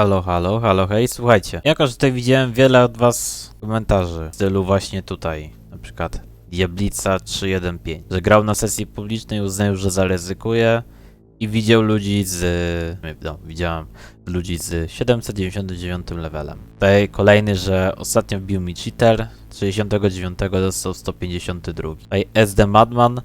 Halo, halo, halo, hej, słuchajcie. Jako, że tutaj widziałem wiele od was komentarzy w stylu właśnie tutaj, na przykład Diablica 315, że grał na sesji publicznej, uznał, że zaryzykuje i widział ludzi z... no, widziałem ludzi z 799 levelem. Tutaj kolejny, że ostatnio wbił mi cheater, 69 dostał 152. Tutaj SD Madman,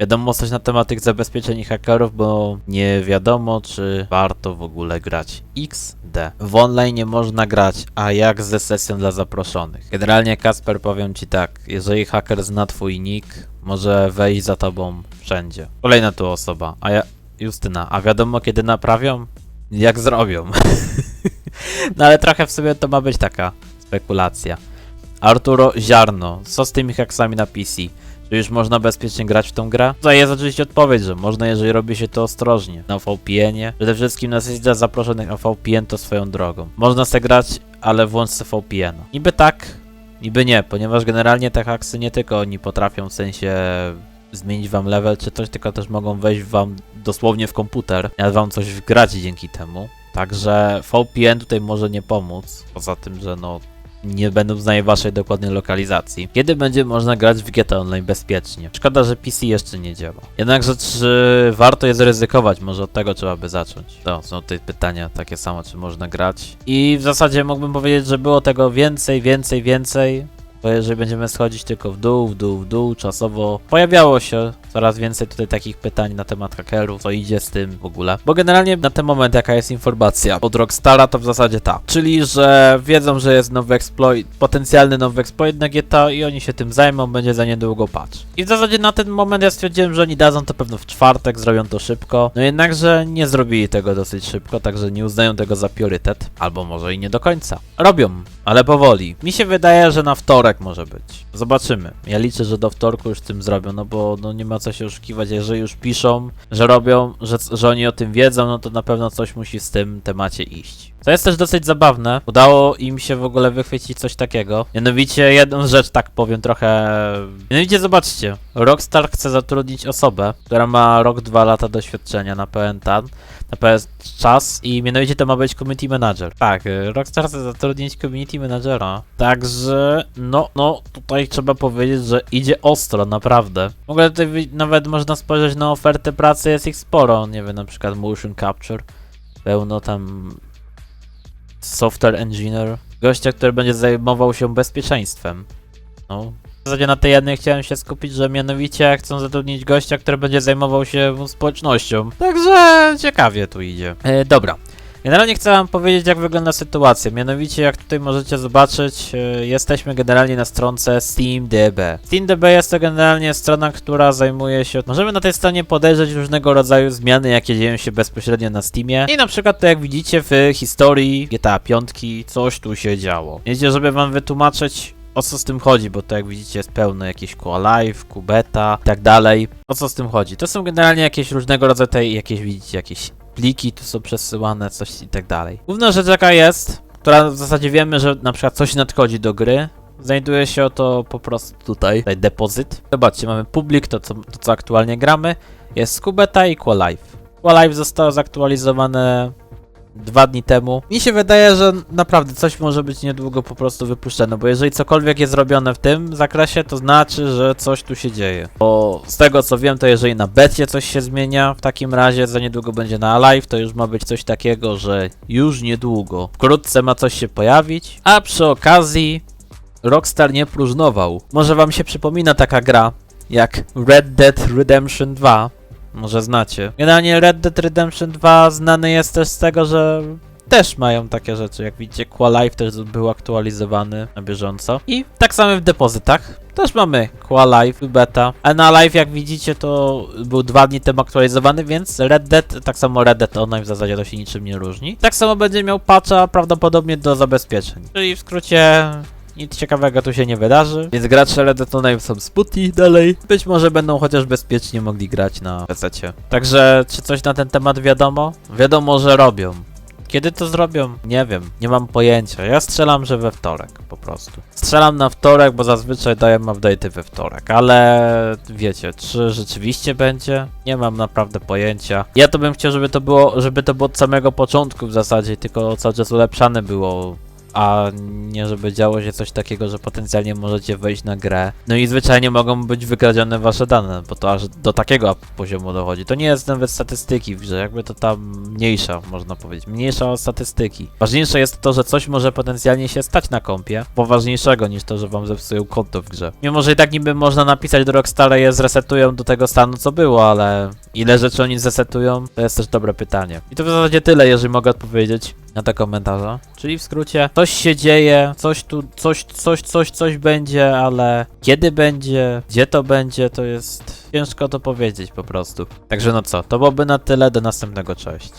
Wiadomo coś na temat tych zabezpieczeń i hakerów, bo nie wiadomo, czy warto w ogóle grać XD. W online nie można grać, a jak ze sesją dla zaproszonych. Generalnie Kasper powiem ci tak, jeżeli haker zna twój nick, może wejść za tobą wszędzie. Kolejna tu osoba, a ja... Justyna, a wiadomo kiedy naprawią? Jak zrobią. no ale trochę w sobie to ma być taka spekulacja. Arturo Ziarno, co z tymi haksami na PC? Czy już można bezpiecznie grać w tą grę? Tutaj jest oczywiście odpowiedź, że można, jeżeli robi się to ostrożnie. Na VPN-ie. Przede wszystkim na dla zaproszonych na VPN to swoją drogą. Można se grać, ale włącz se VPN. Niby tak, niby nie, ponieważ generalnie te haksy nie tylko oni potrafią w sensie zmienić wam level czy coś, tylko też mogą wejść wam dosłownie w komputer, a wam coś wgrać dzięki temu. Także VPN tutaj może nie pomóc, poza tym, że no nie będą znali waszej dokładnej lokalizacji. Kiedy będzie można grać w GTA Online bezpiecznie? Szkoda, że PC jeszcze nie działa. Jednakże czy warto jest ryzykować? Może od tego trzeba by zacząć. To są tutaj pytania takie same, czy można grać. I w zasadzie mógłbym powiedzieć, że było tego więcej, więcej, więcej. Bo jeżeli będziemy schodzić tylko w dół, w dół, w dół, czasowo pojawiało się coraz więcej tutaj takich pytań na temat hakerów, co idzie z tym w ogóle. Bo generalnie na ten moment jaka jest informacja od Rockstara to w zasadzie ta. Czyli, że wiedzą, że jest nowy exploit, potencjalny nowy exploit na GTA i oni się tym zajmą, będzie za niedługo patch. I w zasadzie na ten moment ja stwierdziłem, że oni dadzą to pewno w czwartek, zrobią to szybko. No jednakże nie zrobili tego dosyć szybko, także nie uznają tego za priorytet. Albo może i nie do końca. Robią, ale powoli. Mi się wydaje, że na wtorek może być. Zobaczymy. Ja liczę, że do wtorku już tym zrobią, no bo no nie ma co się oszukiwać. Jeżeli już piszą, że robią, że, że oni o tym wiedzą, no to na pewno coś musi z tym temacie iść. Co jest też dosyć zabawne, udało im się w ogóle wychwycić coś takiego. Mianowicie jedną rzecz, tak powiem, trochę... Mianowicie zobaczcie, Rockstar chce zatrudnić osobę, która ma rok, dwa lata doświadczenia na PNTAN, PS czas i mianowicie to ma być community manager. Tak, y, Rockstar chce zatrudnić community managera. Także, no, no, tutaj trzeba powiedzieć, że idzie ostro, naprawdę. W ogóle tutaj nawet można spojrzeć na ofertę pracy, jest ich sporo. Nie wiem, na przykład motion capture, pełno tam software engineer, gościa, który będzie zajmował się bezpieczeństwem. No. W zasadzie na tej jednej chciałem się skupić, że mianowicie chcą zatrudnić gościa, który będzie zajmował się społecznością. Także ciekawie tu idzie. E, dobra. Generalnie chcę wam powiedzieć, jak wygląda sytuacja. Mianowicie, jak tutaj możecie zobaczyć, e, jesteśmy generalnie na stronce SteamDB. SteamDB jest to generalnie strona, która zajmuje się... Możemy na tej stronie podejrzeć różnego rodzaju zmiany, jakie dzieją się bezpośrednio na Steamie. I na przykład to jak widzicie w historii GTA 5 coś tu się działo. Wiecie, żeby wam wytłumaczyć o co z tym chodzi, bo to jak widzicie jest pełno jakieś live, kubeta i tak dalej. O co z tym chodzi? To są generalnie jakieś różnego rodzaju tej, jakieś widzicie, jakieś pliki tu są przesyłane, coś i tak dalej. Główna rzecz jaka jest, która w zasadzie wiemy, że na przykład coś nadchodzi do gry, znajduje się to po prostu tutaj, tutaj depozyt. Zobaczcie, mamy public, to co, to co aktualnie gramy, jest kubeta i live. live zostało zaktualizowane dwa dni temu. Mi się wydaje, że naprawdę coś może być niedługo po prostu wypuszczone, bo jeżeli cokolwiek jest robione w tym zakresie, to znaczy, że coś tu się dzieje. Bo z tego co wiem, to jeżeli na becie coś się zmienia, w takim razie za niedługo będzie na live, to już ma być coś takiego, że już niedługo, wkrótce ma coś się pojawić, a przy okazji Rockstar nie próżnował. Może wam się przypomina taka gra jak Red Dead Redemption 2, może znacie. Generalnie Red Dead Redemption 2 znany jest też z tego, że też mają takie rzeczy. Jak widzicie, Qualive też był aktualizowany na bieżąco. I tak samo w depozytach. Też mamy Qualive beta. A na live, jak widzicie, to był dwa dni temu aktualizowany, więc Red Dead, tak samo Red Dead Online w zasadzie to się niczym nie różni. Tak samo będzie miał patcha prawdopodobnie do zabezpieczeń. Czyli w skrócie nic ciekawego tu się nie wydarzy, więc gracze Red Dead Online są sputi dalej. Być może będą chociaż bezpiecznie mogli grać na PC. Także, czy coś na ten temat wiadomo? Wiadomo, że robią. Kiedy to zrobią? Nie wiem, nie mam pojęcia. Ja strzelam, że we wtorek po prostu. Strzelam na wtorek, bo zazwyczaj daję update'y we wtorek, ale wiecie, czy rzeczywiście będzie? Nie mam naprawdę pojęcia. Ja to bym chciał, żeby to było, żeby to było od samego początku w zasadzie, tylko cały czas ulepszane było a nie żeby działo się coś takiego, że potencjalnie możecie wejść na grę. No i zwyczajnie mogą być wykradzione wasze dane, bo to aż do takiego poziomu dochodzi. To nie jest nawet statystyki, że jakby to tam mniejsza, można powiedzieć, mniejsza o statystyki. Ważniejsze jest to, że coś może potencjalnie się stać na kompie, poważniejszego niż to, że wam zepsują konto w grze. Mimo, że i tak niby można napisać do Rockstara je zresetują do tego stanu, co było, ale ile rzeczy oni zresetują, to jest też dobre pytanie. I to w zasadzie tyle, jeżeli mogę odpowiedzieć na te komentarze. Czyli w skrócie, coś się dzieje, coś tu, coś, coś, coś, coś będzie, ale kiedy będzie, gdzie to będzie, to jest ciężko to powiedzieć po prostu. Także no co, to byłoby na tyle, do następnego, cześć.